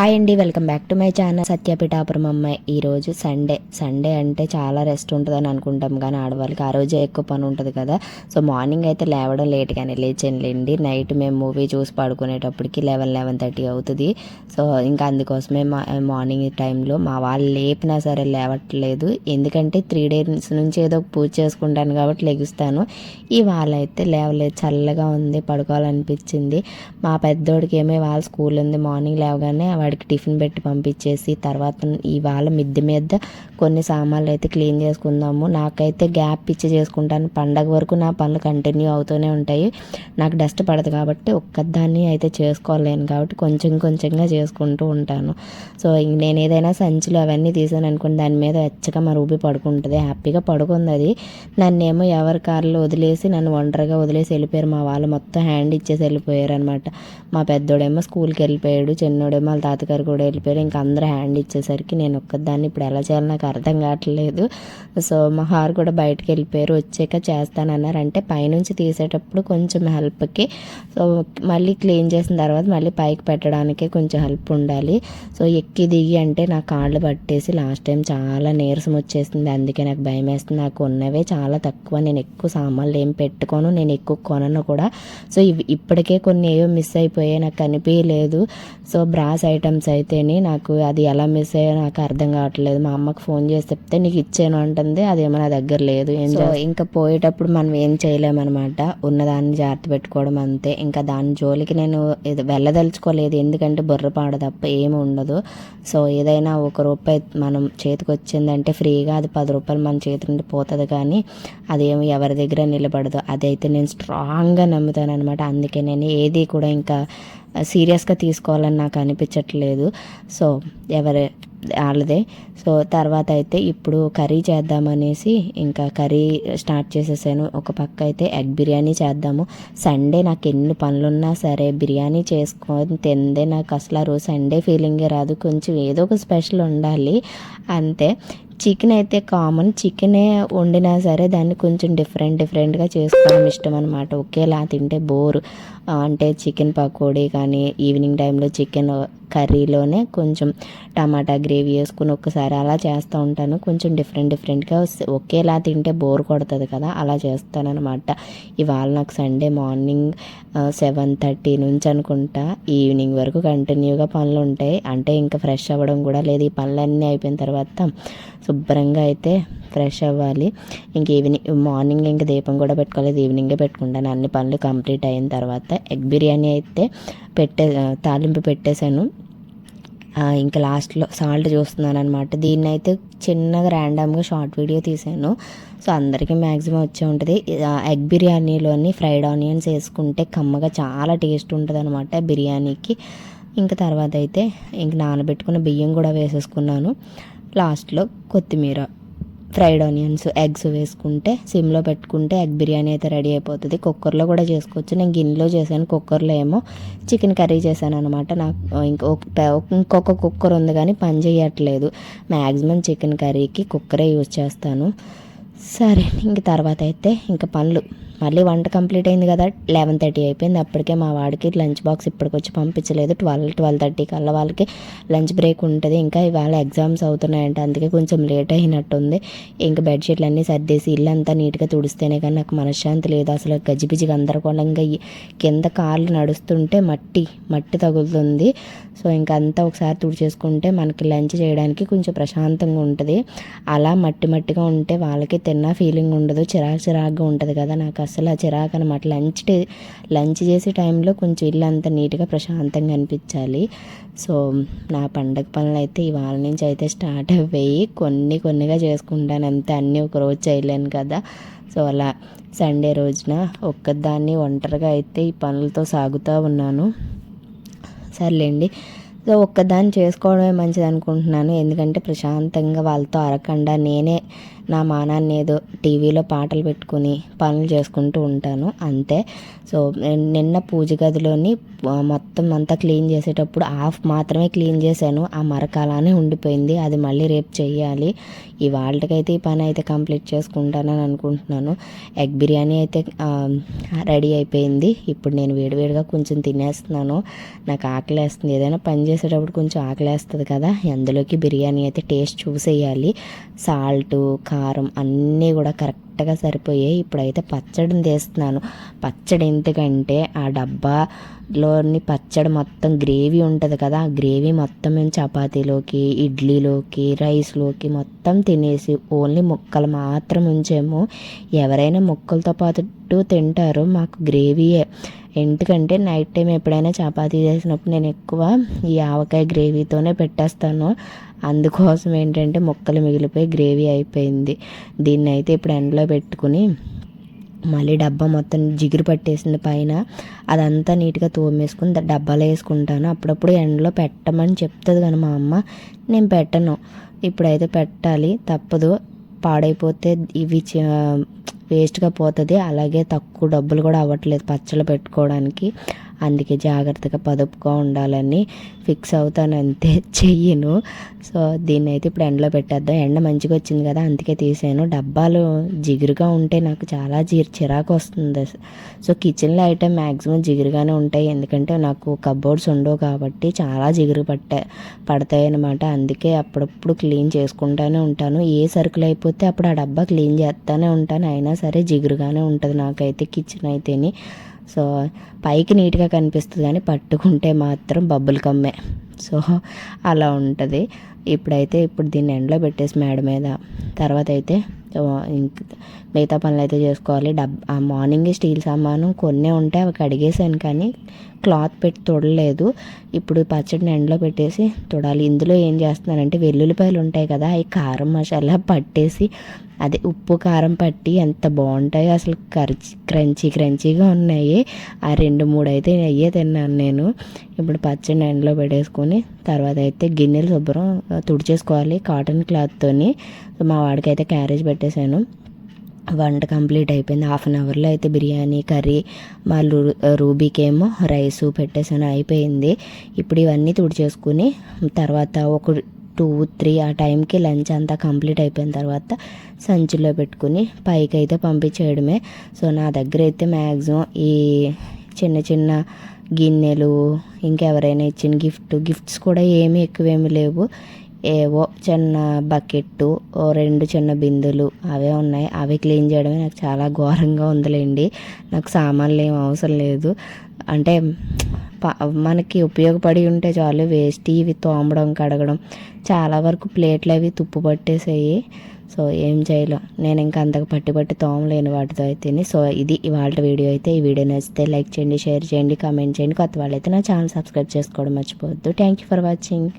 Hi అండి welcome back to my channel. Satyapithapuram అమ్మాయి. ఈరోజు సండే. సండే అంటే చాలా రెస్ట్ ఉంటుందని అనుకుంటాం కానీ ఆడవాళ్ళకి ఆ రోజే ఎక్కువ పని ఉంటుంది కదా. సో మార్నింగ్ అయితే లేవడం లేట్గానే లేచండి నైట్ మేము మూవీ చూసి పడుకునేటప్పటికి లెవెన్ లెవెన్ థర్టీ అవుతుంది. సో ఇంకా అందుకోసమే మా మార్నింగ్ టైంలో మా వాళ్ళు లేపినా సరే లేవట్లేదు. ఎందుకంటే త్రీ డేస్ నుంచి ఏదో పూజ చేసుకుంటాను కాబట్టి లెగుస్తాను. ఇవాళ అయితే లేవలేదు చల్లగా ఉంది పడుకోవాలనిపించింది. మా పెద్దోడికి ఏమో వాళ్ళ స్కూల్ ఉంది మార్నింగ్ లేవగానే వాడికి టిఫిన్ పెట్టి పంపించేసి తర్వాత ఇవాళ మిద్దె మీద కొన్ని సామాన్లు అయితే క్లీన్ చేసుకుందాము. నాకైతే గ్యాప్ ఇచ్చి చేసుకుంటాను. పండగ వరకు నా పనులు కంటిన్యూ అవుతూనే ఉంటాయి. నాకు డస్ట్ పడదు కాబట్టి ఒక్కదాన్ని అయితే చేసుకోలేను కాబట్టి కొంచెం కొంచెంగా చేసుకుంటూ ఉంటాను. సో నేను ఏదైనా సంచులు అవన్నీ తీసాను అనుకోండి దాని మీద వెచ్చగా మా రూబీ పడుకుంటుంది. హ్యాపీగా పడుకుంది అది. నన్నేమో ఎవరి కార్లో వదిలేసి నన్ను ఒంటరిగా వదిలేసి వెళ్ళిపోయారు. మా వాళ్ళు మొత్తం హ్యాండ్ ఇచ్చేసి వెళ్ళిపోయారు అనమాట మా పెద్దోడేమో స్కూల్కి వెళ్ళిపోయాడు. చిన్నోడేమో వాళ్ళ తాత తాతగారు కూడా వెళ్ళిపోయారు. ఇంకా అందరూ హ్యాండ్ ఇచ్చేసరికి నేను ఒక్కదాన్ని ఇప్పుడు ఎలా చేయాలో నాకు అర్థం కావట్లేదు. సో మా హార్ కూడా బయటకు వెళ్ళిపోయారు. వచ్చాక చేస్తానన్నారు. అంటే పైనుంచి తీసేటప్పుడు కొంచెం హెల్ప్కి సో మళ్ళీ క్లీన్ చేసిన తర్వాత మళ్ళీ పైకి పెట్టడానికి కొంచెం హెల్ప్ ఉండాలి. సో ఎక్కి దిగి అంటే నా కాళ్ళు పట్టేసి లాస్ట్ టైం చాలా నీరసం వచ్చేసింది. అందుకే నాకు భయం వేస్తుంది. నాకు ఉన్నవే చాలా తక్కువ. నేను ఎక్కువ సామాన్లు ఏం పెట్టుకోను. నేను ఎక్కువ కొనను కూడా. సో ఇవి ఇప్పటికే కొన్ని ఏవో మిస్ అయిపోయాయి. నాకు కనిపించలేదు సో బ్రాస్ ఐటమ్స్ అయితేనే నాకు అది ఎలా మిస్ అయ్యో నాకు అర్థం కావట్లేదు. మా అమ్మకి ఫోన్ చేసి చెప్తే నీకు ఇచ్చాను అంటుంది. అదేమో నా దగ్గర లేదు. ఏం ఇంకా పోయేటప్పుడు మనం ఏం చేయలేమన్నమాట. ఉన్నదాన్ని జాగ్రత్త పెట్టుకోవడం అంతే. ఇంకా దాని జోలికి నేను వెళ్ళదలుచుకోలేదు. ఎందుకంటే బుర్రపాడు తప్ప ఏమి ఉండదు. సో ఏదైనా ఒక రూపాయి మనం చేతికి వచ్చిందంటే ఫ్రీగా అది పది రూపాయలు మన చేతి నుండి పోతుంది కానీ అదేమి ఎవరి దగ్గర నిలబడదు. అదైతే నేను స్ట్రాంగ్గా నమ్ముతాను అనమాట అందుకే నేను ఏది కూడా ఇంకా సీరియస్గా తీసుకోవాలని నాకు అనిపించట్లేదు. సో ఎవరి వాళ్ళదే. సో తర్వాత అయితే ఇప్పుడు కర్రీ చేద్దామనేసి ఇంకా కర్రీ స్టార్ట్ చేసేసాను. ఒక పక్క అయితే ఎగ్ బిర్యానీ చేద్దాము. సండే నాకు ఎన్ని పనులున్నా సరే బిర్యానీ చేసుకొని తిందే నాకు అసలు ఆ రోజు సండే ఫీలింగే రాదు. కొంచెం ఏదో ఒక స్పెషల్ ఉండాలి. అంతే. చికెన్ అయితే కామన్. చికెనే వండినా సరే దాన్ని కొంచెం డిఫరెంట్ డిఫరెంట్గా చేసుకోవడం ఇష్టం అనమాట ఒకేలా తింటే బోర్. అంటే చికెన్ పకోడీ కానీ ఈవినింగ్ టైంలో చికెన్ కర్రీలోనే కొంచెం టమాటా గ్రేవీ వేసుకుని ఒక్కసారి అలా చేస్తూ ఉంటాను. కొంచెం డిఫరెంట్ డిఫరెంట్గా ఒకేలా తింటే బోర్ కొడుతుంది కదా అలా చేస్తానన్నమాట. ఇవాళ నాకు సండే మార్నింగ్ సెవెన్ థర్టీ నుంచి అనుకుంటా ఈవినింగ్ వరకు కంటిన్యూగా పనులు ఉంటాయి. అంటే ఇంకా ఫ్రెష్ అవ్వడం కూడా లేదు. ఈ పనులన్నీ అయిపోయిన తర్వాత శుభ్రంగా అయితే ఫ్రెష్ అవ్వాలి. ఇంక ఈవినింగ్ మార్నింగ్ ఇంక దీపం కూడా పెట్టుకోలేదు. ఈవినింగే పెట్టుకుంటాను. అన్ని పనులు కంప్లీట్ అయిన తర్వాత ఎగ్ బిర్యానీ అయితే పెట్టే తాలింపు పెట్టేశాను. ఇంకా లాస్ట్లో సాల్ట్ చూస్తున్నాను అనమాట దీన్ని అయితే చిన్నగా ర్యాండమ్గా షార్ట్ వీడియో తీసాను. సో అందరికీ మ్యాక్సిమం వచ్చే ఉంటుంది. ఎగ్ బిర్యానీలోని ఫ్రైడ్ ఆనియన్స్ వేసుకుంటే కమ్మగా చాలా టేస్ట్ ఉంటుంది అనమాట బిర్యానీకి. ఇంకా తర్వాత అయితే ఇంక నానబెట్టుకున్న బియ్యం కూడా వేసేసుకున్నాను. లాస్ట్లో కొత్తిమీర. ఫ్రైడ్ ఆనియన్స్ ఎగ్స్ వేసుకుంటే సిమ్లో పెట్టుకుంటే ఎగ్ బిర్యానీ అయితే రెడీ అయిపోతుంది. కుక్కర్లో కూడా చేసుకోవచ్చు. నేను గిన్నెలో చేశాను కుక్కర్లో ఏమో చికెన్ కర్రీ చేశాను అనమాట నాకు ఇంకొక కుక్కర్ ఉంది కానీ పని చేయట్లేదు. మ్యాక్సిమం చికెన్ కర్రీకి కుక్కరే యూజ్ చేస్తాను. సరే ఇంక తర్వాత అయితే ఇంకా పనులు. మళ్ళీ వంట కంప్లీట్ అయింది కదా లెవెన్ థర్టీ అయిపోయింది. అప్పటికే మా వాడికి లంచ్ బాక్స్ ఇప్పటికొచ్చి పంపించలేదు. ట్వెల్వ్ ట్వెల్వ్ థర్టీ కల్లా వాళ్ళకి లంచ్ బ్రేక్ ఉంటుంది. ఇంకా ఇవాళ ఎగ్జామ్స్ అవుతున్నాయంటే అందుకే కొంచెం లేట్ అయినట్టుంది. ఇంకా బెడ్షీట్లు అన్నీ సర్దేసి ఇల్లు అంతా నీట్గా తుడిస్తేనే కానీ నాకు మనశ్శాంతి లేదు. అసలు గజిబిజిగా గందరగోళంగా కింద కార్లు నడుస్తుంటే మట్టి మట్టి తగులుతుంది. సో ఇంకా అంతా ఒకసారి తుడిచేసుకుంటే మనకి లంచ్ చేయడానికి కొంచెం ప్రశాంతంగా ఉంటుంది. అలా మట్టి మట్టిగా ఉంటే వాళ్ళకి తిన్న ఫీలింగ్ ఉండదు. చిరాకు చిరాకుగా ఉంటుంది కదా నాకు అసలు చిరాకు అనమాట లంచ్ లంచ్ చేసే టైంలో కొంచెం ఇల్లు అంత నీట్గా ప్రశాంతంగా అనిపించాలి. సో నా పండగ పనులు అయితే ఇవాళ నుంచి అయితే స్టార్ట్ అయ్యాయి కొన్ని కొన్నిగా చేసుకుంటాను అంతే. అన్నీ ఒక రోజు చేయలేను కదా. సో అలా సండే రోజున ఒక్కదాన్ని ఒంటరిగా అయితే ఈ పనులతో సాగుతూ ఉన్నాను. సర్లేండి. సో ఒక్కదాన్ని చేసుకోవడమే మంచిది అనుకుంటున్నాను ఎందుకంటే ప్రశాంతంగా వాళ్ళతో అరకుండా నేనే నా మానాన్ని ఏదో టీవీలో పాటలు పెట్టుకుని పనులు చేసుకుంటూ ఉంటాను అంతే. సో నిన్న పూజ గదిలోని మొత్తం అంతా క్లీన్ చేసేటప్పుడు హాఫ్ మాత్రమే క్లీన్ చేశాను. ఆ మరక అలానే ఉండిపోయింది. అది మళ్ళీ రేపు చెయ్యాలి. ఇవాళకైతే ఈ పని అయితే కంప్లీట్ చేసుకుంటానని అనుకుంటున్నాను. ఎగ్ బిర్యానీ అయితే రెడీ అయిపోయింది. ఇప్పుడు నేను వేడివేడిగా కొంచెం తినేస్తున్నాను. నాకు ఆకలి వేస్తుంది ఏదైనా పని చేసేటప్పుడు కొంచెం ఆకలి వేస్తుంది కదా. అందులోకి బిర్యానీ అయితే టేస్ట్ చూసేయాలి. సాల్ట్ కారం అన్నీ కూడా కరెక్ట్గా సరిపోయాయి ఇప్పుడైతే పచ్చడిని తీస్తున్నాను పచ్చడి ఎందుకంటే ఆ డబ్బాలోని పచ్చడి మొత్తం గ్రేవీ ఉంటుంది కదా ఆ గ్రేవీ మొత్తం మేము చపాతీలోకి ఇడ్లీలోకి రైస్లోకి మొత్తం తినేసి ఓన్లీ ముక్కలు మాత్రం ఉంచాము. ఎవరైనా ముక్కలతో పాటు తింటారు మాకు గ్రేవీయే. ఎందుకంటే నైట్ టైం ఎప్పుడైనా చపాతీ చేసినప్పుడు నేను ఎక్కువ ఈ ఆవకాయ గ్రేవీతోనే పెట్టేస్తాను. అందుకోసం ఏంటంటే ముక్కలు మిగిలిపోయి గ్రేవీ అయిపోయింది. దీన్ని అయితే ఇప్పుడు ఎండలో పెట్టుకుని మళ్ళీ డబ్బా మొత్తం జిగురు పట్టేసింది పైన. అదంతా నీట్గా తోమేసుకుని డబ్బాలో వేసుకుంటాను. అప్పుడప్పుడు ఎండలో పెట్టమని చెప్తుంది కానీ మా అమ్మ. నేను పెట్టను. ఇప్పుడైతే పెట్టాలి. తప్పదు. పాడైపోతే ఇవి వేస్ట్గా పోతుంది. అలాగే తక్కువ డబ్బులు కూడా అవ్వట్లేదు పచ్చళ్ళు పెట్టుకోవడానికి. అందుకే జాగ్రత్తగా పదుపుగా ఉండాలని ఫిక్స్ అవుతాను అంతే చెయ్యను. సో దీన్ని అయితే ఇప్పుడు ఎండలో పెట్టేద్దాం. ఎండ మంచిగా వచ్చింది కదా అందుకే తీసాను డబ్బాలు జిగురుగా ఉంటే నాకు చాలా జీ చిరాకు వస్తుంది. సో కిచెన్లో అయితే మ్యాక్సిమం జిగురుగానే ఉంటాయి. ఎందుకంటే నాకు కబోర్డ్స్ ఉండవు కాబట్టి చాలా జిగురు పట్టే పడతాయి అనమాట అందుకే అప్పుడప్పుడు క్లీన్ చేసుకుంటూనే ఉంటాను. ఏ సరుకులు అయిపోతే అప్పుడు ఆ డబ్బా క్లీన్ చేస్తూనే ఉంటాను. అయినా సరే జిగురుగానే ఉంటుంది నాకైతే కిచెన్ అయితేని. సో పైకి నీట్గా కనిపిస్తుంది కానీ పట్టుకుంటే మాత్రం బబ్బుల్ కమ్మే. సో అలా ఉంటుంది. ఇప్పుడైతే ఇప్పుడు దీన్ని ఎండలో పెట్టేసి మేడ మీద. తర్వాత అయితే ఇంక మిగతా పనులు అయితే చేసుకోవాలి. డబ్ ఆ మార్నింగ్ స్టీల్ సామాను కొన్నే ఉంటే అవి కడిగేసాను కానీ క్లాత్ పెట్టి తొడలేదు. ఇప్పుడు పచ్చడిని ఎండలో పెట్టేసి తొడాలి. ఇందులో ఏం చేస్తున్నానంటే వెల్లుల్లిపాయలు ఉంటాయి కదా అవి కారం మసాలా పట్టేసి అదే ఉప్పు కారం పట్టి ఎంత బాగుంటాయో అసలు కరిచి క్రంచీ క్రంచీగా ఉన్నాయి. ఆ రెండు మూడు అయితే అయ్యే తిన్నాను నేను. ఇప్పుడు పచ్చడి ఎండలో పెట్టేసుకొని తర్వాత అయితే గిన్నెలు శుభ్రం తుడిచేసుకోవాలి కాటన్ క్లాత్తోని. మా వాడికి అయితే క్యారేజ్ పెట్టేశాను. వంట కంప్లీట్ అయిపోయింది. హాఫ్ అన్ అవర్లో అయితే బిర్యానీ కర్రీ మా రూబీకేమో రైస్ పెట్టేసాను అయిపోయింది. ఇప్పుడు ఇవన్నీ తుడిచేసుకుని తర్వాత ఒక టూ త్రీ ఆ టైంకి లంచ్ అంతా కంప్లీట్ అయిపోయిన తర్వాత సంచిలో పెట్టుకుని పైకి అయితే పంపించేయడమే. సో నా దగ్గర అయితే మ్యాక్సిమం ఈ చిన్న చిన్న గిన్నెలు ఇంకెవరైనా ఇచ్చిన గిఫ్ట్ గిఫ్ట్స్ కూడా ఏమీ ఎక్కువేమీ లేవు. ఏవో చిన్న బకెట్టు ఓ రెండు చిన్న బిందులు అవే ఉన్నాయి. అవి క్లీన్ చేయడమే నాకు చాలా ఘోరంగా ఉందిలేండి. నాకు సామాన్లు ఏం అవసరం లేదు. అంటే మనకి ఉపయోగపడి ఉంటే చాలు వేస్ట్ ఇవి తోమడం కడగడం. చాలా వరకు ప్లేట్లు అవి తుప్పు పట్టేసాయి. సో ఏం చేయలేం. నేను ఇంకా అంతకు పట్టి పట్టి తోమలేని వాటితో అయితేనే. సో ఇది ఇవాళ వీడియో అయితే. ఈ వీడియో నచ్చితే లైక్ చేయండి షేర్ చేయండి కామెంట్ చేయండి. కొత్త వాళ్ళైతే నా ఛానల్ సబ్స్క్రైబ్ చేసుకోవడం మర్చిపోవద్దు. Thank you for watching.